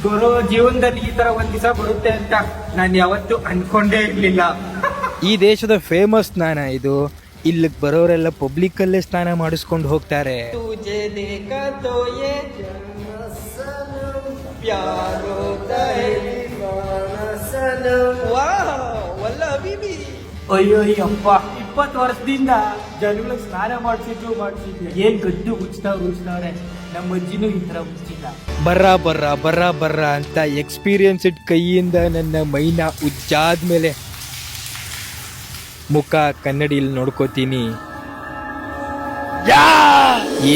ಗುರು ಜೀವನದಲ್ಲಿ ಈ ತರ ಒಂದ್ ದಿವಸ ಬರುತ್ತೆ ಅಂತ ನಾನು ಯಾವತ್ತೂ ಅನ್ಕೊಂಡೇ ಇರ್ಲಿಲ್ಲ. ಈ ದೇಶದ ಫೇಮಸ್ ಸ್ನಾನ ಇದು. ಇಲ್ಲಿಗೆ ಬರೋರೆಲ್ಲ ಪಬ್ಲಿಕ್ ಅಲ್ಲೇ ಸ್ನಾನ ಮಾಡಿಸ್ಕೊಂಡು ಹೋಗ್ತಾರೆ. ತುಜೆ ದೇಖಾ ತೋ ಯೇ ಪ್ಯಾರೋ ಅಯ್ಯೋ ಅಪ್ಪ. ಇಪ್ಪತ್ತು ವರ್ಷದಿಂದ ಜನಗಳಿಗೆ ಸ್ನಾನ ಮಾಡಿಸಿದ್ರು ಮಾಡಿಸಿದ್ರು. ಏನ್ ಗದ್ದು ಉಚ್ತಾವ್ರು ಉಚ್ತಾವ್ರೆ ನಮ್ಮ ಅಜ್ಜಿನೂ ಈ ತರ ಉಚ್ಚಿಲ್ಲ ಬರ್ರ ಬರ್ರ ಬರ್ರ ಬರ್ರ ಅಂತ ಎಕ್ಸ್ಪೀರಿಯನ್ಸ್ ಇಟ್ ಕೈಯಿಂದ ನನ್ನ ಮೈನ ಉಜ್ಜಾದ್ಮೇಲೆ ಮುಖ ಕನ್ನಡಿಯಲ್ಲಿ ನೋಡ್ಕೋತೀನಿ.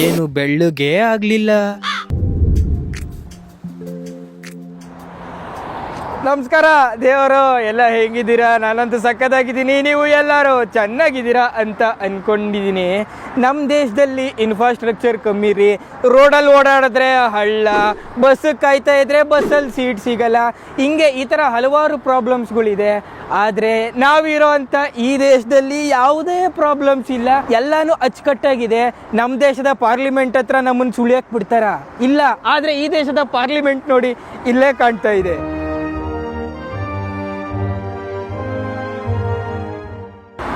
ಏನು ಬೆಳ್ಳಗೆ ಆಗ್ಲಿಲ್ಲ. ನಮಸ್ಕಾರ, ದೇವರು, ಎಲ್ಲ ಹೇಗಿದ್ದೀರಾ? ನಾನಂತೂ ಸಕ್ಕತ್ತಾಗಿದ್ದೀನಿ ನೀವು ಎಲ್ಲರೂ ಚೆನ್ನಾಗಿದ್ದೀರಾ ಅಂತ ಅಂದ್ಕೊಂಡಿದ್ದೀನಿ ನಮ್ಮ ದೇಶದಲ್ಲಿ ಇನ್ಫ್ರಾಸ್ಟ್ರಕ್ಚರ್ ಕಮ್ಮಿ ರೀ. ರೋಡಲ್ಲಿ ಓಡಾಡಿದ್ರೆ ಹಳ್ಳ ಬಸ್ಸಿಗೆ ಕಾಯ್ತಾ ಇದ್ರೆ ಬಸ್ಸಲ್ಲಿ ಸೀಟ್ ಸಿಗಲ್ಲ. ಹಿಂಗೆ ಈ ಥರ ಹಲವಾರು ಪ್ರಾಬ್ಲಮ್ಸ್ಗಳಿದೆ ಆದರೆ ನಾವಿರೋ ಅಂತ ಈ ದೇಶದಲ್ಲಿ ಯಾವುದೇ ಪ್ರಾಬ್ಲಮ್ಸ್ ಇಲ್ಲ. ಎಲ್ಲಾನು ಅಚ್ಚುಕಟ್ಟಾಗಿದೆ. ನಮ್ಮ ದೇಶದ ಪಾರ್ಲಿಮೆಂಟ್ ಹತ್ರ ನಮ್ಮನ್ನು ಸುಳಿಯಕ್ಕೆ ಬಿಡ್ತಾರಾ? ಇಲ್ಲ. ಆದರೆ ಈ ದೇಶದ ಪಾರ್ಲಿಮೆಂಟ್ ನೋಡಿ ಇಲ್ಲೇ ಕಾಣ್ತಾ ಇದೆ.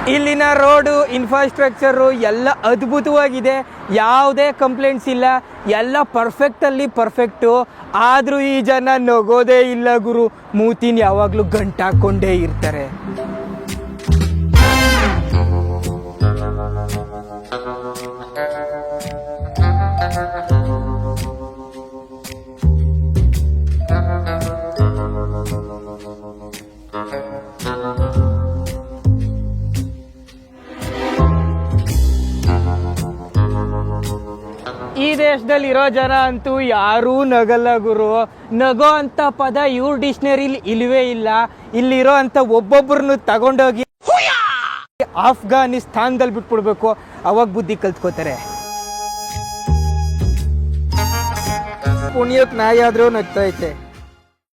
ಇಲ್ಲಿನ ರೋಡು ಇನ್ಫ್ರಾಸ್ಟ್ರಕ್ಚರು ಎಲ್ಲ ಅದ್ಭುತವಾಗಿದೆ. ಯಾವುದೇ ಕಂಪ್ಲೇಂಟ್ಸ್ ಇಲ್ಲ. ಎಲ್ಲ ಪರ್ಫೆಕ್ಟಲ್ಲಿ ಪರ್ಫೆಕ್ಟು ಆದರೂ ಈ ಜನ ನಗೋದೇ ಇಲ್ಲ ಗುರು. ಮೂತಿನ ಯಾವಾಗಲೂ ಗಂಟಾಕೊಂಡೇ ಇರ್ತಾರೆ. ದೇಶದಲ್ಲಿ ಇರೋ ಜನ ಅಂತೂ ಯಾರೂ ನಗಲ್ಲ ಗುರು. ನಗೋ ಅಂತ ಪದ ಇವ್ರ ಡಿಕ್ಷನರಿಲಿ ಇಲ್ವೇ ಇಲ್ಲ. ಇಲ್ಲಿರೋ ಅಂತ ಒಬ್ಬೊಬ್ಬರನ್ನು ತಗೊಂಡೋಗಿ ಆಫ್ಘಾನಿಸ್ತಾನದಲ್ಲಿ ಬಿಟ್ಬಿಡ್ಬೇಕು. ಅವಾಗ ಬುದ್ಧಿ ಕಲ್ತ್ಕೋತಾರೆ. ಪುಣ್ಯಕ್ಕೆ ನಾಯಿ ಆದ್ರೂ ನಗ್ತಾ ಐತೆ.